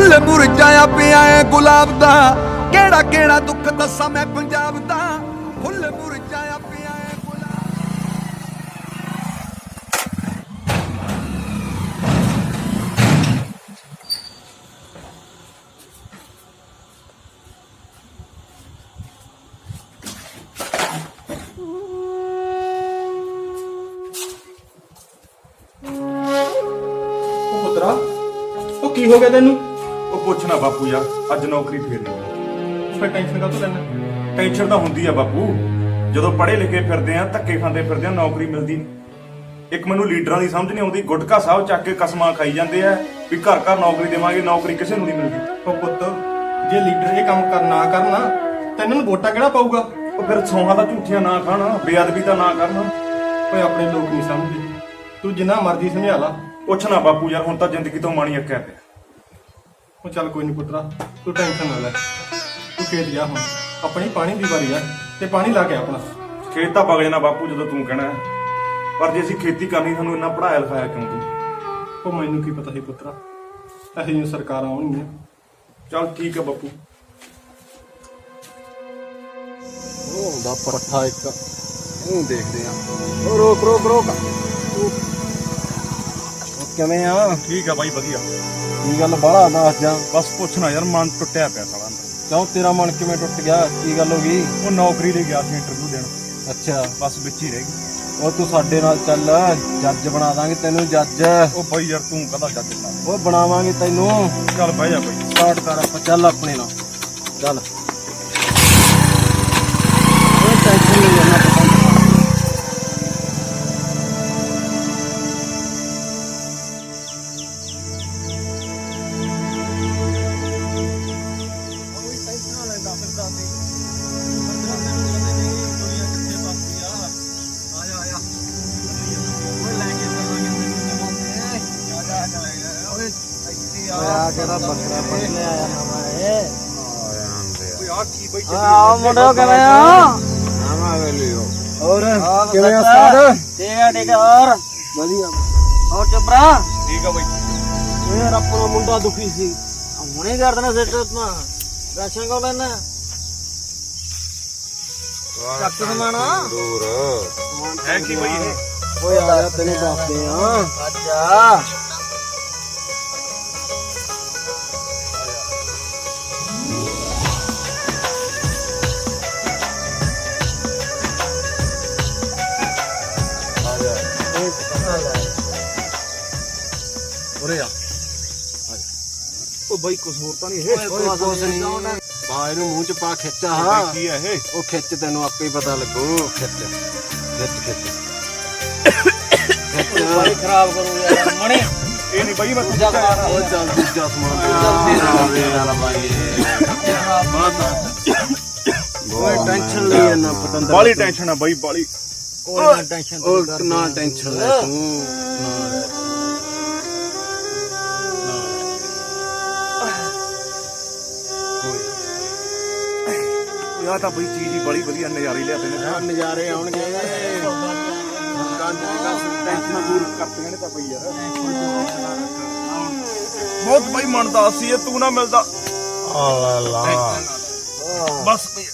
ਦੱਸਾਂ ਫੁੱਲ ਮੁਰਝਾਇਆ ਪਿਆ ਏ ਗੁਲਾਬ ਦਾ। ਕਿਹੜਾ ਕਿਹੜਾ ਦੁੱਖ ਦੱਸਾਂ ਮੈਂ ਪੰਜਾਬ ਦਾ? ਫੁੱਲ ਮੁਰਝਾਇਆ ਪਿਆ ਏ ਗੁਲਾਬ ਪੁੱਤਰਾ, ਉਹ ਕੀ ਹੋ ਗਿਆ ਤੈਨੂੰ? ਪੁੱਛਣਾ ਬਾਪੂ ਯਾਰ ਅੱਜ ਨੌਕਰੀ ਫੇਰ ਨਹੀਂ ਫਿਰ ਟੈਨਸ਼ਨ ਕਾਹਤੋਂ ਲੈਣਾ ਟੈਨਸ਼ਨ ਤਾਂ ਹੁੰਦੀ ਆ ਬਾਪੂ। ਜਦੋਂ ਪੜ੍ਹੇ ਲਿਖੇ ਫਿਰਦੇ ਆ ਧੱਕੇ ਖਾਂਦੇ ਫਿਰਦੇ ਆ ਨੌਕਰੀ ਮਿਲਦੀ ਨਹੀਂ। ਇੱਕ ਮੈਨੂੰ ਲੀਡਰਾਂ ਦੀ ਸਮਝ ਨਹੀਂ ਆਉਂਦੀ ਗੁਟਕਾ ਸਾਹਿਬ ਚੱਕ ਕੇ ਕਸਮਾਂ ਖਾਈ ਜਾਂਦੇ ਆ ਵੀ ਘਰ ਘਰ ਨੌਕਰੀ ਦੇਵਾਂਗੇ ਨੌਕਰੀ ਕਿਸੇ ਨੂੰ ਨਹੀਂ ਮਿਲਦੀ। ਉਹ ਪੁੱਤ ਜੇ ਲੀਡਰ ਇਹ ਕੰਮ ਕਰਨਾ ਕਰਨਾ ਤਾਂ ਇਹਨਾਂ ਨੂੰ ਵੋਟਾਂ ਕਿਹੜਾ ਪਾਊਗਾ? ਉਹ ਫਿਰ ਸੌਹਾਂ ਦਾ ਝੂਠੀਆਂ ਨਾ ਖਾਣ ਬੇਅਦਬੀ ਤਾਂ ਨਾ ਕਰਨ। ਓਏ ਆਪਣੇ ਲੋਕ ਨਹੀਂ ਸਮਝਦੇ। ਤੂੰ ਜਿੰਨਾ ਮਰਜ਼ੀ ਸਮਝਾ ਲਾ। ਪੁੱਛਣਾ ਬਾਪੂ ਯਾਰ ਹੁਣ ਤਾਂ ਜ਼ਿੰਦਗੀ ਤੋਂ ਮਾਣੀ ਅੱਕਿਆ ਪਿਆ ਉਹ ਚੱਲ ਕੋਈ ਨਹੀਂ ਪੁੱਤਰਾ ਤੂੰ ਟੈਨਸ਼ਨ ਨਾ ਲੈ। ਤੂੰ ਖੇਤ ਜਾ ਹੁਣ। ਆਪਣੀ ਪਾਣੀ ਦੀ ਵਾਰੀ ਆ ਤੇ ਪਾਣੀ ਲਾ ਕੇ ਆ ਆਪਣਾ। ਖੇਤ ਤਾਂ ਵਗ ਜਾਣਾ ਬਾਪੂ ਜਦੋਂ ਤੂੰ ਕਹਿਣਾ। ਹੈ। ਪਰ ਜੇ ਅਸੀਂ ਖੇਤੀ ਕਰਨੀ ਤੁਹਾਨੂੰ ਇੰਨਾ ਪੜਾਇਆ ਲਿਖਾਇਆ ਕਿਉਂ ਤੂੰ? ਉਹ ਮੈਨੂੰ ਕੀ ਪਤਾ ਸੀ ਪੁੱਤਰਾ। ਇਹੋ ਜਿਹੀਆਂ ਸਰਕਾਰਾਂ ਆਉਣਗੀਆਂ। ਚੱਲ ਠੀਕ ਹੈ ਬਾਪੂ। ਉਹ ਹੁੰਦਾ ਪੱਠਾ ਇੱਕ। ਉਹ ਦੇਖਦੇ ਆ। ਉਹ ਰੋਕ ਰੋਕ ਰੋਕ। ਉਹ ਕਿਵੇਂ ਆ? ਠੀਕ ਆ ਬਾਈ ਵਧੀਆ। ਕੀ ਗੱਲ ਬਾਹਲਾ ਦੱਸ ਜਾ? ਬਸ ਪੁੱਛਣਾ ਯਾਰ ਮਨ ਟੁੱਟਿਆ ਪਿਆ ਸਾਲਾ ਅੰਦਰ। ਕਿਉਂ ਤੇਰਾ ਮਨ ਕਿਵੇਂ ਟੁੱਟ ਗਿਆ? ਕੀ ਗੱਲ ਹੋ ਗਈ? ਉਹ ਨੌਕਰੀ ਲਈ ਗਿਆ ਸੀ ਇੰਟਰਵਿਊ ਦੇਣ। ਅੱਛਾ। ਬਸ ਵਿੱਚ ਹੀ ਰਹਿ ਗਈ। ਉਹ ਤੂੰ ਸਾਡੇ ਨਾਲ ਚੱਲ ਜੱਜ ਬਣਾ ਦਾਂਗੇ ਤੈਨੂੰ ਜੱਜ। ਉਹ ਬਾਈ ਯਾਰ ਤੂੰ ਕਦਾ ਜੱਜ ਬਣਾ ਉਹ ਬਣਾਵਾਂਗੇ ਤੈਨੂੰ। ਚੱਲ ਬਹਿ ਜਾ ਬਾਈ। ਸਟਾਰਟ ਕਰ ਆਪਾਂ ਚੱਲ ਆਪਣੇ ਨਾਲ। ਚੱਲ। ਉਹ ਟੈਨਸ਼ਨ ਨਹੀਂ ਲੈਣਾ। ਆ ਮੁੰਡਾ ਕਿਵੇਂ ਆ ਆਵਾਂਗੇ ਲਿਓ ਹੋਰ ਕਿਵੇਂ ਆ ਸਰ ਠੀਕ ਆ ਠੀਕ ਆ ਹੋਰ ਵਧੀਆ ਹੋਰ ਚੁਬਰਾ ਠੀਕ ਆ ਬਾਈ ਯਾਰ ਆਪਣਾ ਮੁੰਡਾ ਦੁਖੀ ਸੀ ਹੁਣੇ ਕਰ ਦੇਣਾ ਸੈੱਟ ਉਤਨਾ ਰਾਸ਼ਨ ਕੋ ਲੈਣਾ ਚੱਕ ਸਮਾਣਾ ਦੂਰ ਹੈ ਕੀ ਬਾਈ ਇਹ ਓਏ ਆ ਜਾ ਤੈਨੂੰ ਦੱਸਦੇ ਆ ਅੱਛਾ ਉਰੇ ਆ। ਉਹ ਬਾਈ ਕੁਝ ਹੋਰ ਤਾਂ ਨਹੀਂ ਇਹ। ਓਏ ਕੁਛ ਨਹੀਂ। ਪਾ ਇਹਨੂੰ ਮੂੰਹ ਚ ਪਾ ਖਿੱਚਾ ਹਾਂ ਕੀ ਹੈ ਇਹ? ਉਹ ਖਿੱਚ ਤੈਨੂੰ ਆਪੇ ਹੀ ਪਤਾ ਲੱਗੂ। ਖਿੱਚ। ਖਿੱਚ ਖਿੱਚ। ਖਿੱਚ ਖਰਾਬ ਕਰੂ ਯਾਰ ਮਣੇ। ਇਹ ਨਹੀਂ ਬਾਈ ਮੈਂ ਉਹ ਚੱਲ ਦੂਜਾ ਸਮਾਨ ਜਲਦੀ ਨਾਲ ਆਵੇ ਨਾਲ ਬਾਈ। ਓਏ ਟੈਨਸ਼ਨ ਲਈ ਨਾ ਪਤੰਦਰ ਬਾਲੀ ਟੈਨਸ਼ਨ ਆ ਬਾਈ ਬਾਲੀ। ਕੋਈ ਨਾ ਟੈਨਸ਼ਨ ਉਹ ਨਾ ਟੈਨਸ਼ਨ ਲੈ ਤੂੰ। ਯਾਰ ਤਾਂ ਬਾਈ ਚੀਜ਼ ਹੀ ਬੜੀ ਵਧੀਆ ਨਜ਼ਾਰੇ ਲਿਆਦੇ ਨੇ। ਆਹ ਨਜ਼ਾਰੇ ਆਉਣਗੇ। ਟੈਨਸ਼ਨ ਦੂਰ ਕਰਤੀਆਂ ਨੇ ਤਾਂ ਬਈ ਯਾਰ ਬਹੁਤ ਬਾਈ ਮੰਨਦਾ ਸੀ ਇਹ ਤੂੰ ਨਾ ਮਿਲਦਾ। ਬਸ ਬਈ।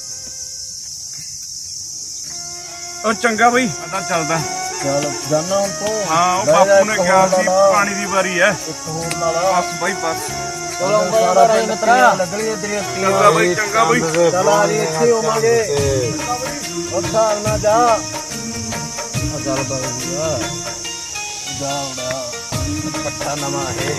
ਉਹ ਚੰਗਾ ਬਈ। ਅੱਡਾ ਚੱਲਦਾ। ਚਲ ਜਾਨਾ ਹੁਣ ਤੋਂ। ਹਾਂ ਉਹ ਲੈ ਜਾ ਬਾਪੂ ਨੇ ਇੱਕ ਕਿਹਾ ਹੋਰ ਸੀ ਲਾ ਲਾ। ਪਾਣੀ ਦੀ ਵਾਰੀ ਹੈ। ਇੱਕ ਹੋਰ ਨਾਲ। ਬਸ ਬਾਈ ਬਸ। ਚਲੋ ਸਾਰਾ ਪਿੰਡ ਤੇਰਾ ਲੱਗਣੀ ਤੇਰੀ ਚੰਗਾ ਬਈ ਚੰਗਾ ਬਈ। ਚਲ ਆ ਜੀ ਇੱਥੇ ਹੋਵਾਂਗੇ। ਉੱਥਾ ਨਾ ਜਾ। ਆ ਚੱਲ ਬਗਿਆ ਜਾ ਉਡਾ ਪੱਟਾ ਨਵਾਂ ਹੈ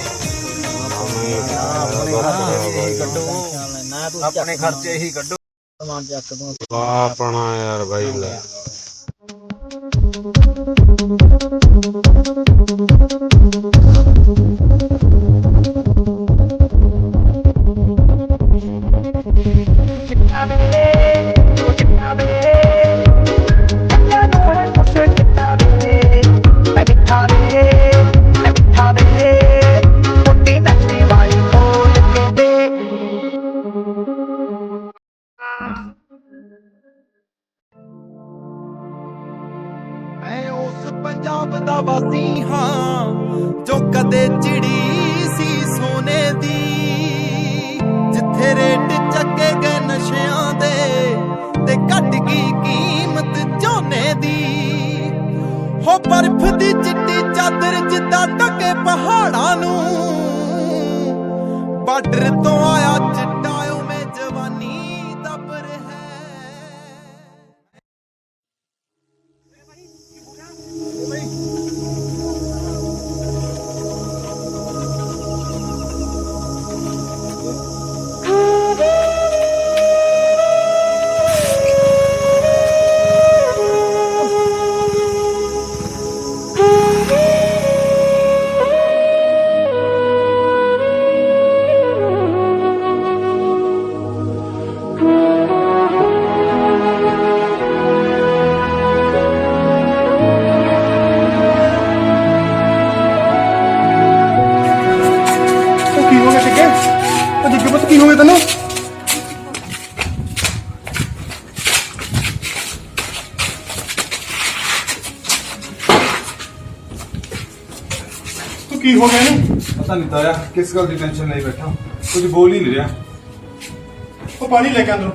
ਆਪਣੇ ਖਰਚੇ ਹੀ ਕੱਢੋ। ਨਾ ਤੂੰ ਆਪਣੇ ਖਰਚੇ ਹੀ ਕੱਢੋ। ਸਮਾਨ ਚੱਕ ਦੂੰ। ਆਪਣਾ ਯਾਰ ਬਾਈ ਲੈ। Thank you. ਪੰਜਾਬ ਦਾ ਵਾਸੀ ਹਾਂ, ਜੋ ਕਦੇ ਚਿੜੀ ਸੋਨੇ ਦੀ। ਜਿੱਥੇ ਰੇਟ ਚੱਕੇ ਗਏ ਨਸ਼ਿਆਂ ਦੇ, ਤੇ ਘਟ ਗਈ ਕੀਮਤ ਝੋਨੇ ਦੀ। ਹੋ ਬਰਫ਼ ਦੀ ਚਿੱਟੀ ਚਾਦਰ ਜਿੱਦਾਂ ਢਕੇ ਪਹਾੜਾਂ ਨੂੰ, ਬਾਰਡਰ ਤੋਂ ਆਇਆ ਚਿੱਟੀ ਉਹ ਕੀ ਹੋ? ਉਹ ਜੱਗੇ ਪੁੱਤ ਕੀ ਹੋ ਗਿਆ ਤੈਨੂੰ? ਤੂੰ ਕੀ ਹੋ ਗਿਆ ਇਹਨੂੰ? ਪਤਾ ਨਹੀਂ ਤਾਇਆ ਕਿਸ ਗੱਲ ਦੀ ਟੈਨਸ਼ਨ ਲਈ ਬੈਠਾ? ਕੁਝ ਬੋਲ ਹੀ ਨਹੀਂ ਰਿਹਾ। ਉਹ ਪਾਣੀ ਲੈ ਕੇ ਅੰਦਰੋਂ।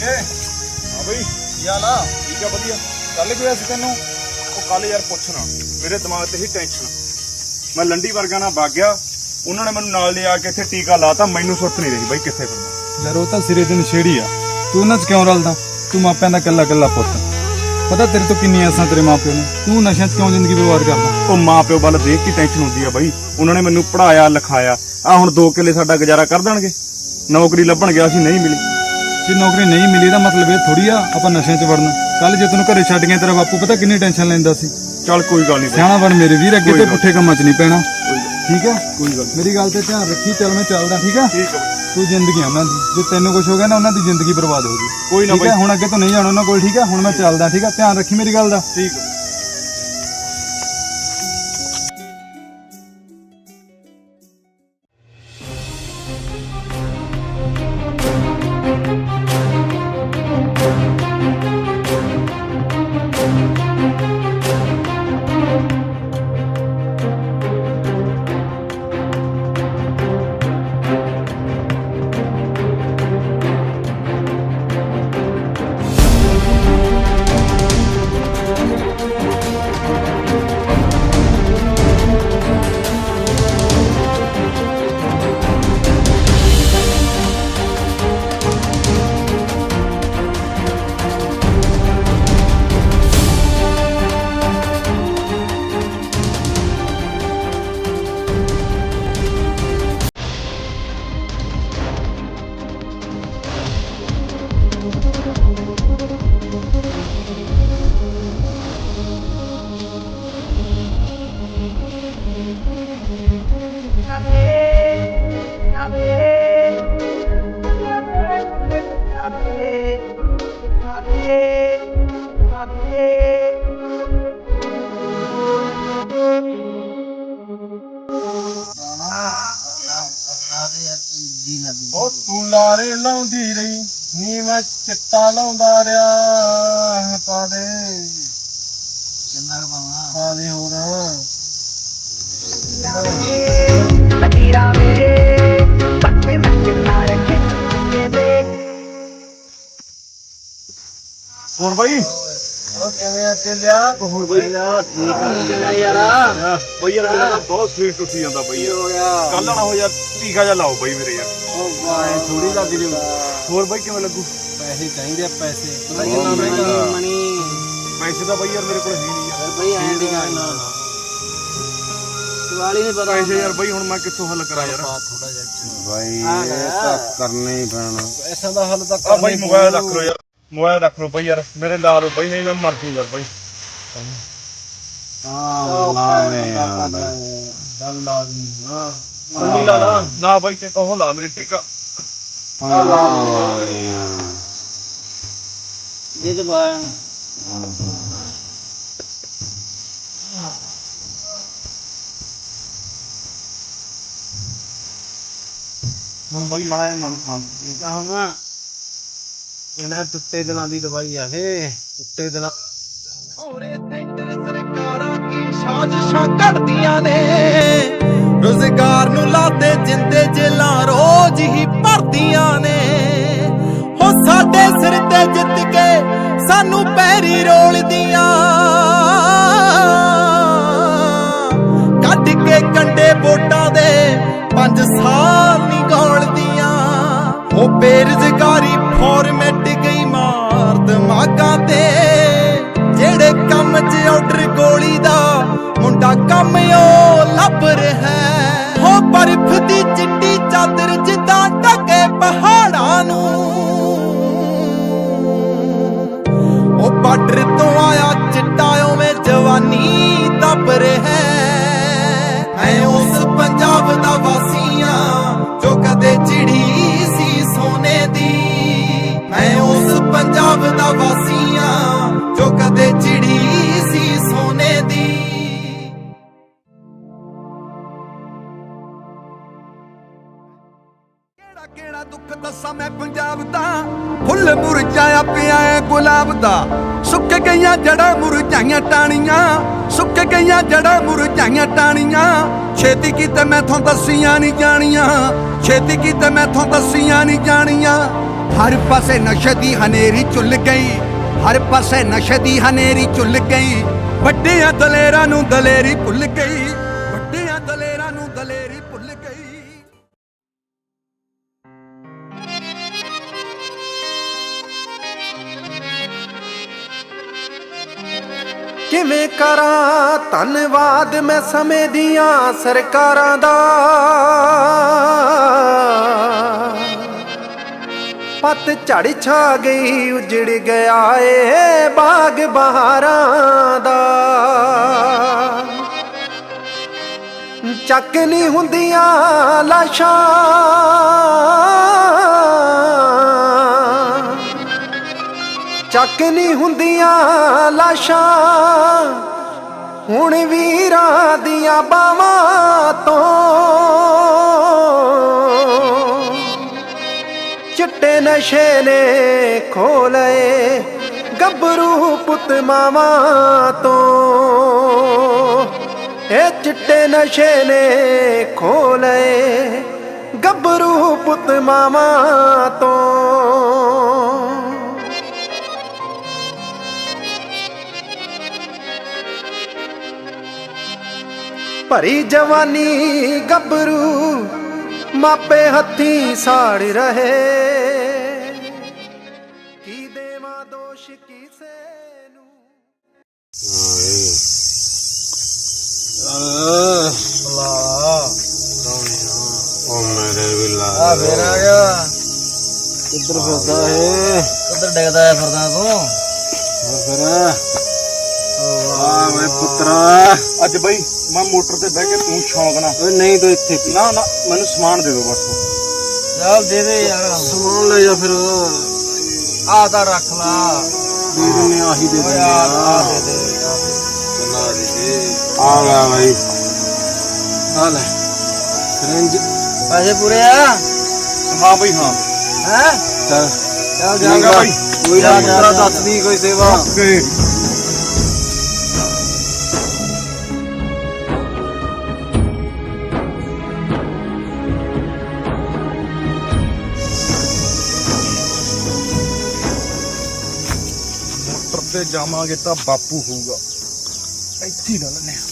ਜੱਗੇ ਹਾਂ ਬਈ ਯਾ ਨਾ ਠੀਕ ਆ ਵਧੀਆ। ਕੱਲ ਗਿਆ ਸੀ ਤੈਨੂੰ? ਉਹ ਕੱਲ ਯਾਰ ਪੁੱਛਣਾ ਮੇਰੇ ਦਿਮਾਗ ਤੇ ਹੀ ਟੈਨਸ਼ਨ ਮੈਂ ਲੰਡੀ ਵਰਗਾ ਨਾਲ ਵਗ ਗਿਆ ਉਹਨਾਂ ਨੇ ਮੈਨੂੰ ਨਾਲ ਲਿਆ ਕੇ ਇੱਥੇ ਟੀਕਾ ਲਾਤਾ ਮੈਨੂੰ ਸੁੱਤ ਨਹੀਂ ਰਹੀ ਬਾਈ ਕਿੱਥੇ ਫਿਰਦਾ ਯਾਰ ਉਹ ਤਾਂ ਸਿਰੇ ਦੇ ਨਸ਼ੇੜੀ ਆ। ਤੂੰ ਉਹਨਾਂ 'ਚ ਕਿਉਂ ਰਲਦਾ? ਤੂੰ ਮਾਪਿਆਂ ਦਾ ਕੱਲਾ ਕੱਲਾ ਪੁੱਤ। ਪਤਾ ਤੇਰੇ ਤੋਂ ਕਿੰਨੀ ਆਸਾਂ ਤੇਰੇ ਮਾਪਿਆਂ ਨੂੰ? ਤੂੰ ਨਸ਼ਿਆਂ 'ਚ ਕਿਉਂ ਜ਼ਿੰਦਗੀ ਬਰਬਾਦ ਕਰਦਾ? ਉਹ ਮਾਂ ਪਿਓ ਵੱਲ ਦੇਖ ਕੇ ਟੈਨਸ਼ਨ ਹੁੰਦੀ ਆ ਬਾਈ। ਉਹਨਾਂ ਨੇ ਮੈਨੂੰ ਪੜਾਇਆ ਲਿਖਾਇਆ। ਆ ਹੁਣ 2 ਕਿੱਲੇ ਸਾਡਾ ਗੁਜ਼ਾਰਾ ਕਰ ਦੇਣਗੇ। ਨੌਕਰੀ ਲੱਭਣ ਗਿਆ ਸੀ ਨਹੀਂ ਮਿਲੀ। ਜੇ ਨੌਕਰੀ ਨਹੀਂ ਮਿਲੀ ਦਾ ਮਤਲਬ ਇਹ ਥੋੜੀ ਆ ਆਪਾਂ ਨਸ਼ਿਆਂ 'ਚ ਵੜਨਾ। ਕੱਲ ਜੇ ਤੈਨੂੰ ਘਰੇ ਛੱਡ ਗਿਆ ਤੇਰਾ ਬਾਪੂ ਪਤਾ ਕਿੰਨੀ ਟੈਨਸ਼ਨ ਲੈਂਦਾ ਸੀ। ਚੱਲ ਕੋਈ ਗੱਲ ਨਹੀਂ ਸਿਆਣਾ ਬਣ ਮੇਰੇ ਵੀਰ ਅੱਗੇ ਤੇ। ਪੁੱਠੇ ਕੰਮਾਂ 'ਚ ਨਹੀਂ ਪੈਣਾ। ਠੀਕ ਆ? ਕੋਈ ਗੱਲ ਮੇਰੀ ਗੱਲ ਤੇ ਧਿਆਨ ਰੱਖੀ ਚੱਲ ਮੈਂ ਚੱਲਦਾ ਠੀਕ ਆ? ਠੀਕ ਆ। ਤੂੰ ਜ਼ਿੰਦਗੀ ਆ ਉਹਨਾਂ ਦੀ ਜੇ ਤੈਨੂੰ ਕੁਝ ਹੋ ਗਿਆ ਨਾ ਉਹਨਾਂ ਦੀ ਜ਼ਿੰਦਗੀ ਬਰਬਾਦ ਹੋ ਗਈ। ਕੋਈ ਨਾ ਬਾਈ। ਹੁਣ ਅੱਗੇ ਤੋਂ ਨਹੀਂ ਜਾਣਾ ਉਹਨਾਂ ਕੋਲ ਠੀਕ ਆ? ਹੁਣ ਮੈਂ ਚੱਲਦਾ ਠੀਕ ਆ? ਧਿਆਨ ਰੱਖੀ ਮੇਰੀ ਗੱਲ ਦਾ। ਠੀਕ ਆ। ਲਾਉਂਦਾ ਰਿਹਾ ਪਾ ਦੇ। ਕਿੰਨਾ ਪਾਵਾਂ? ਪਾ ਦੇ ਹੋਰ। ਹੁਣ ਬਾਈ। ਉਹ ਕਿਵੇਂ ਆ ਚੱਲਿਆ? ਹੁਣ ਬਾਈ ਠੀਕ ਆ। ਯਾਰ ਬਈ ਯਾਰ? ਮੇਰਾ ਤਾਂ ਬਹੁਤ ਸਰੀਰ ਟੁੱਟੀ ਜਾਂਦਾ ਬਈ ਯਾਰ ਕੱਲ ਨਾ ਹੋ ਯਾਰ ਟੀਕਾ ਜਾ ਲਾਓ ਬਈ ਮੇਰੇ ਯਾਰ। ਉਹ ਬਾਏ ਥੋੜੀ ਲੱਗ ਜੂ। ਹੋਰ ਬਈ ਕਿਵੇਂ ਲੱਗੂ? ਪੈਸੇ ਚਾਹੀਦੇ ਆ ਪੈਸੇ। ਪਤਾ ਕਿੰਨਾ ਮਹਿੰਗਾ ਮਣੀ ਪੈਸੇ ਤਾਂ ਬਈ ਯਾਰ ਮੇਰੇ ਕੋਲ ਹੈ ਨਹੀਂ ਯਾਰ ਬਈ ਐਂ ਦੀ ਗੱਲ ਨਾ। ਦਿਵਾਲੀ ਨਹੀਂ ਪਤਾ ਪੈਸੇ ਯਾਰ ਬਈ ਹੁਣ ਮੈਂ ਕਿੱਥੋਂ ਹੱਲ ਕਰਾਂ ਯਾਰ? ਥੋੜਾ ਜਿਹਾ। ਭਾਈ ਇਹ ਤਾਂ ਕਰਨਾ ਹੀ ਪੈਣਾ। ਪੈਸਿਆਂ ਦਾ ਹੱਲ ਤਾਂ ਆ ਬਈ ਮੋਬਾਈਲ ਰੱਖ ਲਓ ਯਾਰ। ਮੋਬਾਈਲ ਰੱਖ ਲਓ ਬਈ ਯਾਰ ਮੇਰੇ ਲਾ ਲਓ ਬਈ ਨਹੀਂ ਮੈਂ ਮਰ ਜੂ ਯਾਰ ਬਈ। ਹਾਂ ਲਾਵੇ ਯਾਰ। ਗੱਲ ਲਾ ਦੀ ਹਾਂ ਨਹੀਂ ਲਾ ਲਾ। ਨਾ ਬਈ ਤੇ ਕਹੋ ਲਾ ਮੇਰੇ ਟੀਕਾ ਦੇ ਦੇ ਬਾ ਮੁੰਬਈ ਮਾਇਆ ਮਨ ਖਾਂ ਕਹਾਂ ਇਹਨਾਂ ਟੁੱਟੇ ਦਿਲਾਂ ਦੀ ਦਵਾਈ ਆ ਇਹ ਟੁੱਟੇ ਦਿਲਾਂ ਔਰੇ ਸੈਂਟਰ ਸਰਕਾਰਾਂ ਕੀ ਸਾਜ਼ਿਸ਼ਾਂ ਘੜਦੀਆਂ ਨੇ? ਰੋਜ਼ਗਾਰ ਨੂੰ ਲਾਦੇ ਜਿੰਦੇ ਜੇਲਾਂ ਰੋਜ਼ ਹੀ ਭਰਦੀਆਂ ਨੇ। ਹੋ ਸਾਡੇ ਸਿਰ ਤੇ ਜਿੱਤ ਕੇ ਸਾਨੂੰ ਪੈਰੀ ਰੋਲਦੀਆਂ। ਕੱਢ ਕੇ ਕੰਡੇ ਵੋਟਾਂ ਦੇ ਪੰਜ ਸਾਲ ਨਹੀਂ ਗੋਲਦੀਆਂ ਉਹ ਬੇਰੁਜ਼ਗਾਰੀ ਫੋਰਮ ਦੁੱਖ ਦੱਸਾਂ ਮੈਂ ਪੰਜਾਬ ਦਾ। ਫੁੱਲ ਮੁਰਝਾਇਆ ਪਿਆ ਏ ਗੁਲਾਬ ਦਾ। ਸੁੱਕ ਗਈਆਂ ਜੜਾਂ ਮੁਰਝਾਈਆਂ ਟਾਣੀਆਂ ਸੁੱਕ ਗਈਆਂ ਜੜਾਂ ਮੁਰਝਾਈਆਂ ਟਾਣੀਆਂ ਛੇਤੀ ਕੀਤੇ ਮੈਥੋਂ ਦੱਸੀਆਂ ਨਹੀਂ ਜਾਣੀਆਂ। ਛੇਤੀ ਕੀਤੇ ਮੈਥੋਂ ਦੱਸੀਆਂ ਨਹੀਂ ਜਾਣੀਆਂ। ਹਰ ਪਾਸੇ ਨਸ਼ੇ ਦੀ ਹਨੇਰੀ ਚੁੱਲ ਗਈ। ਹਰ ਪਾਸੇ ਨਸ਼ੇ ਦੀ ਹਨੇਰੀ ਚੁੱਲ ਗਈ। ਵੱਡਿਆਂ ਦਲੇਰਾਂ ਨੂੰ ਦਲੇਰੀ ਭੁੱਲ ਗਈ। ਵੱਡਿਆਂ ਦਲੇਰਾਂ ਨੂੰ ਦਲੇਰੀ ਭੁੱਲ ਗਈ। ਕਿਵੇਂ ਕਰਾਂ? ਧੰਨਵਾਦ ਮੈਂ ਸਮੇਂ ਦੀਆਂ ਸਰਕਾਰਾਂ ਦਾ। ਪੱਤ ਝੜ ਛਾ ਗਈ, ਉਜੜ ਗਿਆ ਏ ਬਾਗ ਬਹਾਰਾਂ ਦਾ। ਚੱਕ ਨਹੀਂ ਹੁੰਦੀਆਂ ਲਾਸ਼ਾਂ। ਚੱਕ ਨਹੀਂ ਹੁੰਦੀਆਂ ਲਾਸ਼ਾਂ। ਹੁਣ ਵੀਰਾਂ ਦੀਆਂ ਬਾਵਾਂ ਤੋਂ ਚਿੱਟੇ ਨਸ਼ੇ ਨੇ ਖੋ ਲਏ ਗੱਭਰੂ ਪੁੱਤ ਮਾਵਾਂ ਤੋਂ। ਇਹ ਚਿੱਟੇ ਨਸ਼ੇ ਨੇ ਖੋ ਲਏ ਗੱਭਰੂ ਪੁੱਤ ਮਾਵਾਂ ਤੋਂ। ਭਰੀ ਜਵਾਨੀ ਗੱਭਰੂ ਮਾਪੇ ਹੱਥੀ ਸਾੜ ਰਹੇ। ਕੀ ਦੇਵਾਂ ਦੋਸ਼ ਕਿਸੇ ਨੂੰ? ਉਹ ਮੇਰੇ ਵੀ ਲਾ ਆ ਫੇਰ ਆ ਗਿਆ। ਕਿੱਧਰ ਫਿਰਦਾ ਏ ਕਿੱਧਰ ਡਿੱਗਦਾ ਹੈ ਫਿਰਦਾ ਤੂੰ? ਫਿਰ? ਆ ਮੈਂ ਪੁੱਤਰਾ। ਅੱਜ ਬਈ ਮੈਂ ਮੋਟਰ ਤੇ ਬਹਿ ਕੇ ਤੂੰ ਸ਼ੌਂਕ ਨਾ ਓਏ ਨਹੀਂ ਤੂੰ ਇੱਥੇ ਪੀ। ਨਾ ਨਾ ਮੈਨੂੰ ਸਮਾਨ ਦੇ ਦਿਓ ਬਸ। ਚੱਲ ਦੇ ਦੇ ਯਾਰ। ਸਮਾਨ ਲੈ ਜਾ ਫਿਰ। ਆ ਤਾਂ ਰੱਖ ਲਾ। ਦੇ ਦਿੰਨੇ ਆਹੀ ਦੇ ਓਏ ਦਿੰਨੇ ਆ ਆ। ਦੇ ਦੇ। ਚਲਾ ਦੇ ਆ ਲੈ ਭਾਈ ਆ ਲੈ। ਰੰਜ। ਪੈਸੇ ਪੂਰੇ ਆ? ਹਾਂ ਬਈ ਹਾਂ। ਹੈ? ਚੱਲ। ਚੱਲ ਜਾਂਗਾ ਭਾਈ ਕੋਈ ਨਾ ਜਾ, ਜਾ, ਪੁੱਤਰਾ ਜਾ। ਦੱਸ ਦੀ ਕੋਈ ਸੇਵਾ। ਓਕੇ। ਜਾਵਾਂਗੇ ਤਾਂ ਬਾਪੂ ਹੋਊਗਾ। ਇੱਥੇ ਹੀ ਲਾ ਲੈਨੇ ਆ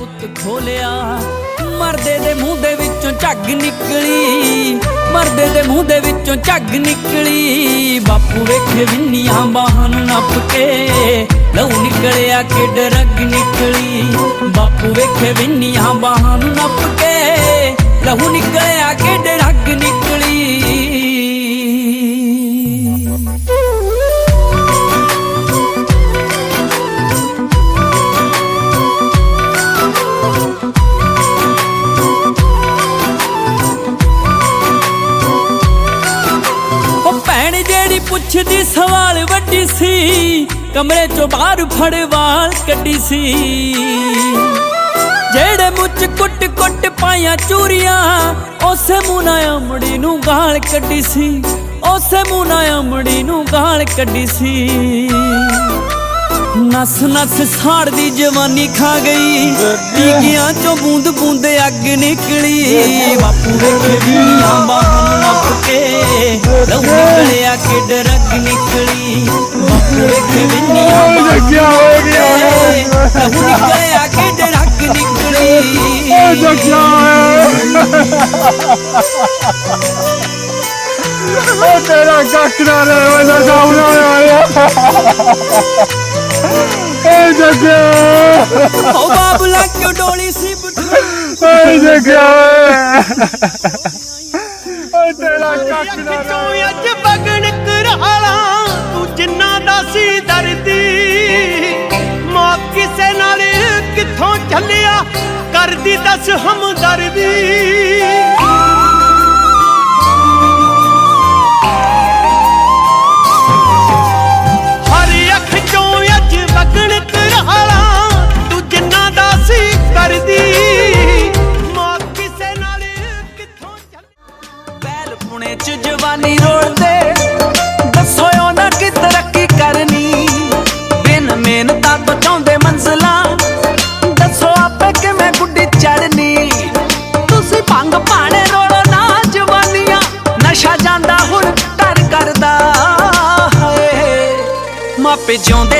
ਪੁੱਤ ਖੋਲਿਆ। ਮਰਦੇ ਦੇ ਮੂੰਹ ਦੇ ਵਿੱਚੋਂ ਝੱਗ ਨਿਕਲੀ। ਮਰਦੇ ਦੇ ਮੂੰਹ ਦੇ ਵਿੱਚੋਂ ਝੱਗ ਨਿਕਲੀ। ਬਾਪੂ ਵੇਖੇ ਵਿੰਨੀਆਂ ਬਾਹਾਂ ਨੂੰ ਨੱਪ ਕੇ ਲਹੂ ਨਿਕਲਿਆ ਕਿ ਡਰਗ ਨਿਕਲੀ। ਬਾਪੂ ਵੇਖੇ ਵਿੰਨੀਆਂ ਬਾਹਾਂ ਨੂੰ ਨੱਪ ਕੇ ਲਹੂ ਨਿਕਲਿਆ ਕਿ ਡਰਗ ਨਿਕਲੀ। ਕਮਰੇ ਚੋਂ ਬਾਹਰ ਫੜ ਵਾਲ ਕੱਢੀ ਸੀ। ਜਿਹੜੇ ਮੁੱਚ ਕੁੱਟ ਕੁੱਟ ਪਾਈਆਂ ਚੂਰੀਆਂ, ਉਸੇ ਮੂੰਹ ਨਾਲ ਅਮੜੀ ਨੂੰ ਗਾਲ ਕੱਢੀ ਸੀ। ਉਸੇ ਮੂੰਹ ਨਾਲ ਅਮੜੀ ਨੂੰ ਗਾਲ ਕੱਢੀ ਸੀ। ਨਸ ਨਸ ਸਾੜਦੀ ਜਵਾਨੀ ਖਾ ਗਈ। ਟੀਕਿਆਂ ਚੋਂ ਬੂੰਦ ਬੂੰਦ ਅੱਗ ਨਿਕਲੀ। ਬਾਪੂ ਵੇਖੇ ਵੀਆਂ ਬਾਹਾਂ ਨੱਪ ਕੇ ਲਹੂ ਨਿਕਲਿਆ ਕਿ ਡਰਗ ਨਿਕਲੀ। ਬਾਪੂ ਵੇਖੇ ਵੀਆਂ ਬਾਹਾਂ ਨੱਪ ਕੇ ਲਹੂ ਨਿਕਲਿਆ ਕਿ ਡਰਗ ਨਿਕਲੀ। ਓ ਤੇਰਾ ਨਾ ਰੇ ਨਾ ਸਾਹਮਣੇ ਆਇਆ ਏ ਜੱਗਿਆ ਉਹ ਬਾਬਲਾ ਕਿਉਂ ਡੋਲੀ ਸੀ ਬਠੂ ਓਏ ਜੱਗਿਆ ਓਏ ਤੇਰਾ ਕੱਖ ਨਾ ਅੱਖ ਚੋਂ ਅੱਜ ਬਗਣ ਕਰਾਲਾ। ਤੂੰ ਜਿੰਨਾ ਦਾ ਸੀ ਦਰਦੀ ਮੌਤ ਕਿਸੇ ਨਾਲ ਕਿੱਥੋਂ ਚੱਲਿਆ? ਕਰਦੀ ਦੱਸ ਹਮਦਰਦੀ। ਪੁਣੇ ਚ ਜਵਾਨੀ ਰੋਲਦੇ। ਦੱਸੋ ਉਹਨਾਂ ਕੀ ਤਰੱਕੀ ਕਰਨੀ। ਬਿਨ ਮਿਹਨਤਾਂ ਤੋਂ ਚਾਹੁੰਦੇ ਮੰਜ਼ਲਾਂ। ਦੱਸੋ ਆਪੇ ਕਿਵੇਂ ਗੁੱਡੀ ਚੜਨੀ ਤੁਸੀਂ ਭੰਗ ਪਾਣੇ ਰੋਲੋ ਨਾ ਜਵਾਨੀਆਂ। ਨਸ਼ਾ ਜਾਂਦਾ ਹੁਣ ਕਰ ਕਰਦਾ। ਹਾਏ ਮਾਪੇ ਜਿਉਂਦੇ ਜੀ